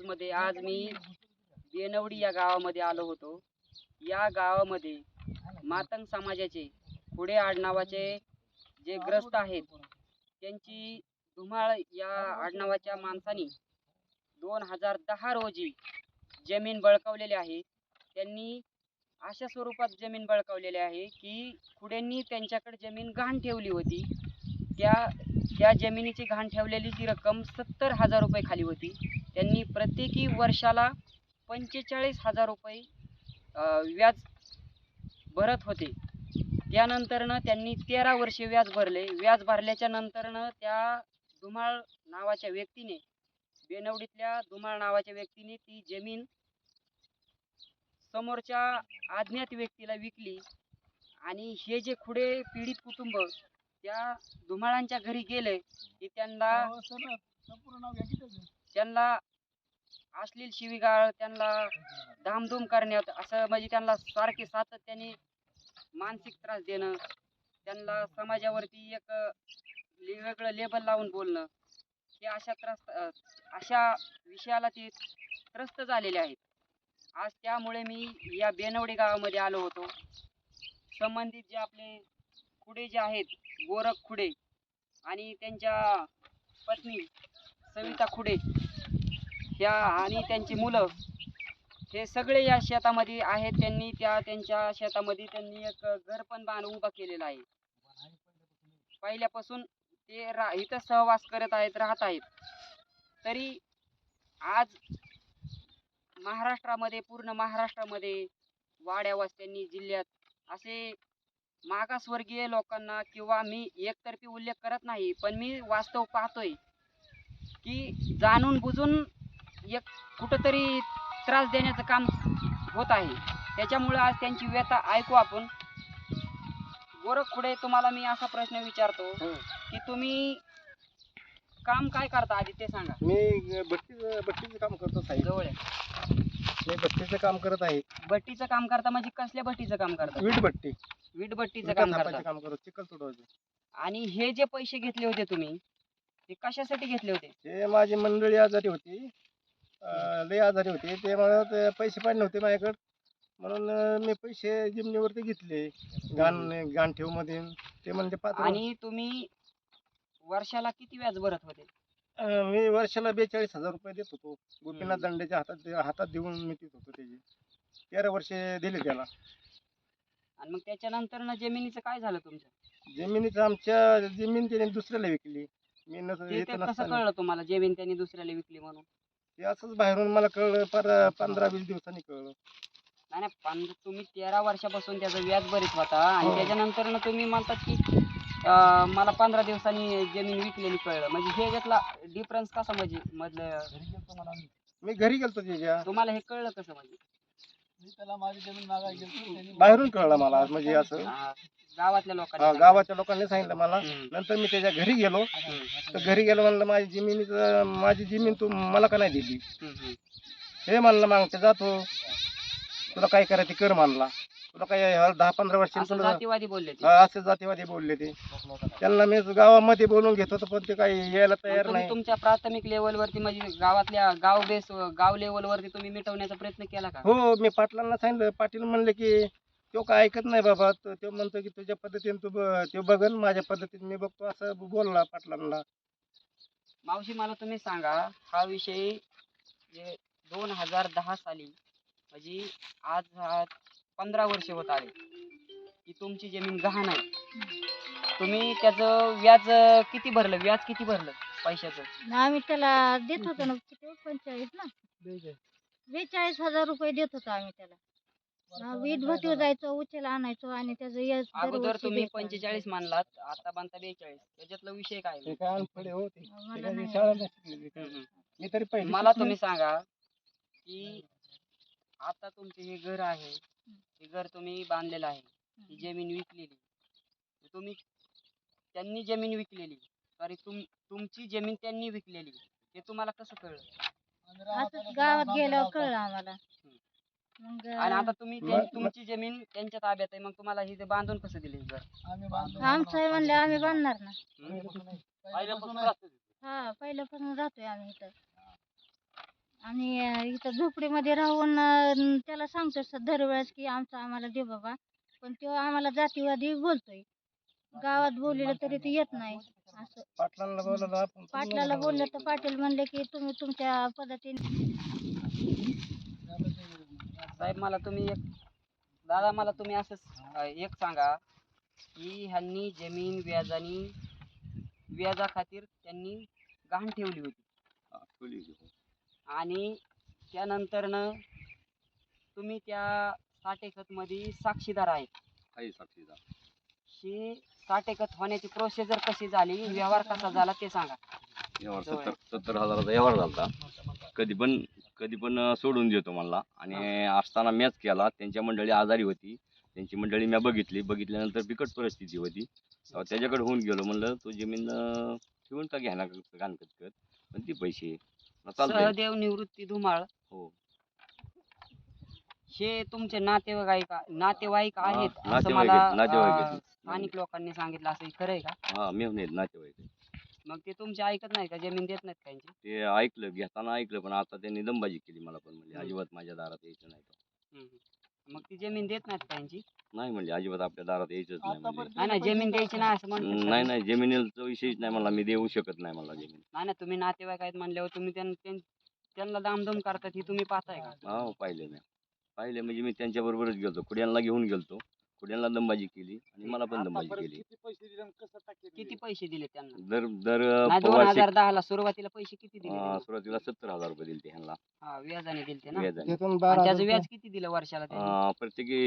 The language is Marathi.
न्यूजमध्ये आज मी बेनवडी या गावामध्ये आलो होतो. या गावामध्ये मातंग समाजाचे पुढे आडनावाचे जे ग्रस्त आहेत त्यांची धुमाळ या आडनावाच्या माणसाने दोन हजार दहा रोजी जमीन बळकावलेली आहे. त्यांनी अशा स्वरूपात जमीन बळकावलेली आहे की पुढ्यांनी त्यांच्याकडे जमीन घाण ठेवली होती. त्या त्या जमिनीची घाण ठेवलेली जी रक्कम सत्तर हजार रुपये खाली होती. त्यांनी प्रत्येकी वर्षाला पंचेचाळीस हजार रुपये व्याज भरत होते. त्यानंतरनं त्यांनी तेरा वर्षे व्याज भरले. व्याज भरल्याच्या नंतरनं त्या धुमाळ नावाच्या व्यक्तीने बेनवडीतल्या धुमाळ नावाच्या व्यक्तीने ती जमीन समोरच्या अज्ञात व्यक्तीला विकली आणि हे जे पुढे पीडित कुटुंब त्या धुमाळांच्या घरी गेले की त्यांना त्यांना अश्लील शिवीगाळ त्यांना धामधूम करण्यात असं म्हणजे त्यांना सारखे सातत्याने मानसिक त्रास देणं त्यांना समाजावरती एक वेगळं लेबल लावून बोलणं हे अशा त्रास अशा विषयाला ते त्रस्त झालेले आहेत. आज त्यामुळे मी या बेनवडे गावामध्ये आलो होतो. संबंधित जे आपले खुडे जे आहेत गोरख खुडे आणि त्यांच्या पत्नी सविता खुडे त्या आणि त्यांची मुलं. हे सगळे या शेतामध्ये आहेत. त्यांनी त्या त्यांच्या शेतामध्ये त्यांनी एक घर पण बांध उभा केलेला आहे. पहिल्यापासून ते रा इथं सहवास करत आहेत राहत आहेत. तरी आज महाराष्ट्रामध्ये पूर्ण महाराष्ट्रामध्ये वाड्यावास्त्यांनी जिल्ह्यात असे मागासवर्गीय लोकांना किंवा मी एकतर्फी उल्लेख करत नाही पण मी वास्तव पाहतोय की जाणून बुजून एक कुठंतरी त्रास देण्याचं काम होत आहे. त्याच्यामुळे आज त्यांची व्यथा ऐकू आपण. गोरख खुडे तुम्हाला मी असा प्रश्न विचारतो की तुम्ही काम काय करता आधी ते सांगा. मी भट्टीचं भट्टीचं काम करतो साहेब. जवळ आहे. मी भट्टीचं काम करत आहे. भट्टीचं काम करता म्हणजे कसल्या भट्टीचं काम करता? वीट भट्टी. वीट भट्टीचं काम करता. काम करतो चिखल तुडवायचं. आणि हे जे पैसे घेतले होते तुम्ही ते कशासाठी घेतले होते? ते माझी मंडळी आजारी होती. अं, लय आजारी होती. ते मला ते पैसे पाहिजे नव्हते माझ्याकडे. म्हणून अं, मी पैसे जिमनीवरती घेतले. गाण गाण ठेवमध्ये ते म्हणजे पाच आणि तुम्ही वर्षाला किती व्याज भरत होते? अं, मी वर्षाला बेचाळीस हजार रुपये देत होतो. गोपीनाथ दंड्याच्या हातात हातात देऊन मी देत होतो त्याचे. तेरा वर्षे दिले त्याला. आणि मग त्याच्यानंतर ना जमिनीचं काय झालं तुमचं जमिनीचं आमच्या जमीन त्याने दुसऱ्याला विकली. मी नस- ते ते इथं कसं नसताना कळलं तुम्हाला? जमीन त्यांनी दुसऱ्याला विकली म्हणून? ते असंच बाहेरून मला कळलं पर पंधरा वीस दिवसांनी कळलं. नाही नाही पण तुम्ही तेरा वर्षापासून त्याचं व्याज भरीत होता आणि हो. त्याच्यानंतर ना तुम्ही म्हणतात की अं, मला पंधरा दिवसांनी जमीन विकलेली कळलं. म्हणजे हे घेतला डिफरन्स कसा म्हणजे मधलं? मी घरी गेलतो त्याच्या तुम्हाला हे कळलं कसं म्हणजे? बाहेरून कळलं मला म्हणजे असं गावातल्या लोकांनी हा, सांगितलं. गावाच्या लोकांनी सांगितलं मला. नंतर मी त्याच्या घरी गेलो. तर घरी गेलो म्हणलं माझी जमिनीचं माझी जमीन तू मला का नाही दिली. हे म्हणलं मागच्या जातो तुला काय करायचं कर म्हणला तुला काय दहा पंधरा वर्ष असं तुला जातीवादी बोलले ते. हा, असे जातीवादी बोलले ते. त्यांना मी गावामध्ये बोलून घेत होतो पण ते काही यायला मग तयार तुम्ही नाही. तुमच्या प्राथमिक लेवलवरती म्हणजे गावातल्या गाव बेस गाव लेवलवरती तुम्ही मिटवण्याचा प्रयत्न केला का? हो मी पाटलांना सांगितलं पाटील म्हणले की तो काय ऐकत नाही बाबा तो तो म्हणतो की तुझ्या पद्धतीने तू ब- तो बघन माझ्या पद्धतीने मी बघतो असं बोलला पाटलांना. मावशी मला तुम्ही सांगा हा विषय जे दोन हजार दहा साली म्हणजे आज हा पंधरा वर्ष होत आले. की तुमची जमीन गहाण आहे. तुम्ही त्याचं व्याज किती भरलं? व्याज किती भरलं पैशाचं? आम्ही त्याला देत होतो ना किती पंचेचाळीस ना? बेचाळीस हजार रुपये देत होतो आम्ही त्याला. वीट भटीवर जायचो उचल आणायचो आणि त्याचं यश अगोदर तुम्ही. पंचेचाळीस मानलात आता बांधता बेचाळीस. त्याच्यातला विषय काय पहिले मला तुम्ही सांगा की आता तुमचे हे घर आहे हे घर तुम्ही बांधलेलं आहे. ही जमीन विकलेली. तुम्ही त्यांनी जमीन विकलेली. सॉरी तुम तुमची जमीन त्यांनी विकलेली. हे तुम्हाला कसं कळलं? असंच गावात गेल्यावर कळलं आम्हाला. मग आणि आता तुम्ही ते- तुमची जमीन त्यांच्या ताब्यात आहे. मग तुम्हाला हे बांधून कसं दिले हे घर? आमचं आहे म्हणले आम्ही बांधणार ना? हा पहिल्यापासून राहतोय आम्ही इथं. आणि इथं झोपडीमध्ये राहून अं, त्याला सांगतो दरवेळेस की आमचं आम्हाला दे बाबा. पण तो आम्हाला जातीवादी बोलतोय. गावात बोललेलं तरी ते येत नाही. असं. पाटलांना बोलवलं आपण पाटलाला बोललं तर पाटील म्हणले की तुम्ही तुमच्या पद्धतीने साहेब मला तुम्ही एक दादा मला तुम्ही असं एक सांगा की ह्यांनी जमीन व्याजानी व्याजा खातीर त्यांनी गहाण ठेवली होती. आणि त्यानंतरनं तुम्ही त्या साठ एकतमध्ये साक्षीदार आहेत. ही साठ एकत होण्याची प्रोसिजर कशी झाली? व्यवहार कसा झाला ते सांगा. व्यवहार सत्तर सत्तर हजाराचा व्यवहार झाला कधी पण कधी पण सोडून देतो म्हणला आणि असताना मॅच केला. त्यांच्या मंडळी आजारी होती. त्यांची मंडळी मी बघितली. बघितल्यानंतर बिकट परिस्थिती होती. तेव्हा त्याच्याकडे होऊन गेलो. म्हणलं तो जमीन अं, ठेवून का घ्या ना गाणकत करत पण ती पैसे चालतंय. सहदेव निवृत्ती धुमाळ. हो. हे तुमचे नातेवाईक नातेवाईक हा, आहेत असं नातेवाईक मला आहेत, नातेवाईक अं, आहेत. स्थानिक लोकांनी सांगितलं असं हे खरं आहे का? हा मेहून आहेत नातेवाईक मग ते तुमचे ऐकत नाही का? जमीन देत नाहीत का यांची? ते ऐकलं घेताना ऐकलं पण आता त्यांनी दमबाजी केली मला पण म्हणजे हम्म. अजिबात माझ्या दारात यायचं नाही. मग ती जमीन देत नाहीत का यांची? नाही म्हणजे अजिबात आपल्या दारात यायचंच नाही म्हणजे. नाही नाही जमीन द्यायची नाही असं म्हणतात नाही नाही जमिनीचा विषयच नाही मला मी देऊ शकत नाही मला जमीन. नाही ना तुम्ही नातेवाईक आहेत म्हणल्यावर तुम्ही त्यां- त्यां- त्यांना दामदम करतात ही तुम्ही पाहताय का? हो पाहिले मी. पाहिले म्हणजे मी त्यांच्या बरोबरच गेलतो. खुड्यांना घेऊन गेलतो. खुड्यांना दमबाजी केली आणि मला पण दमबाजी केली. किती पैसे दिले त्यांना? दर दर नाही दोन हजार दहा ला सुरुवातीला पैसे किती दिले अं, त्यांनी? सुरुवातीला सत्तर हजार रुपये दिले ह्यांना. हा व्याजाने दिले ना? व्याजाने. त्याचं व्याज किती दिलं वर्षाला त्यांनी? अं, प्रत्येकी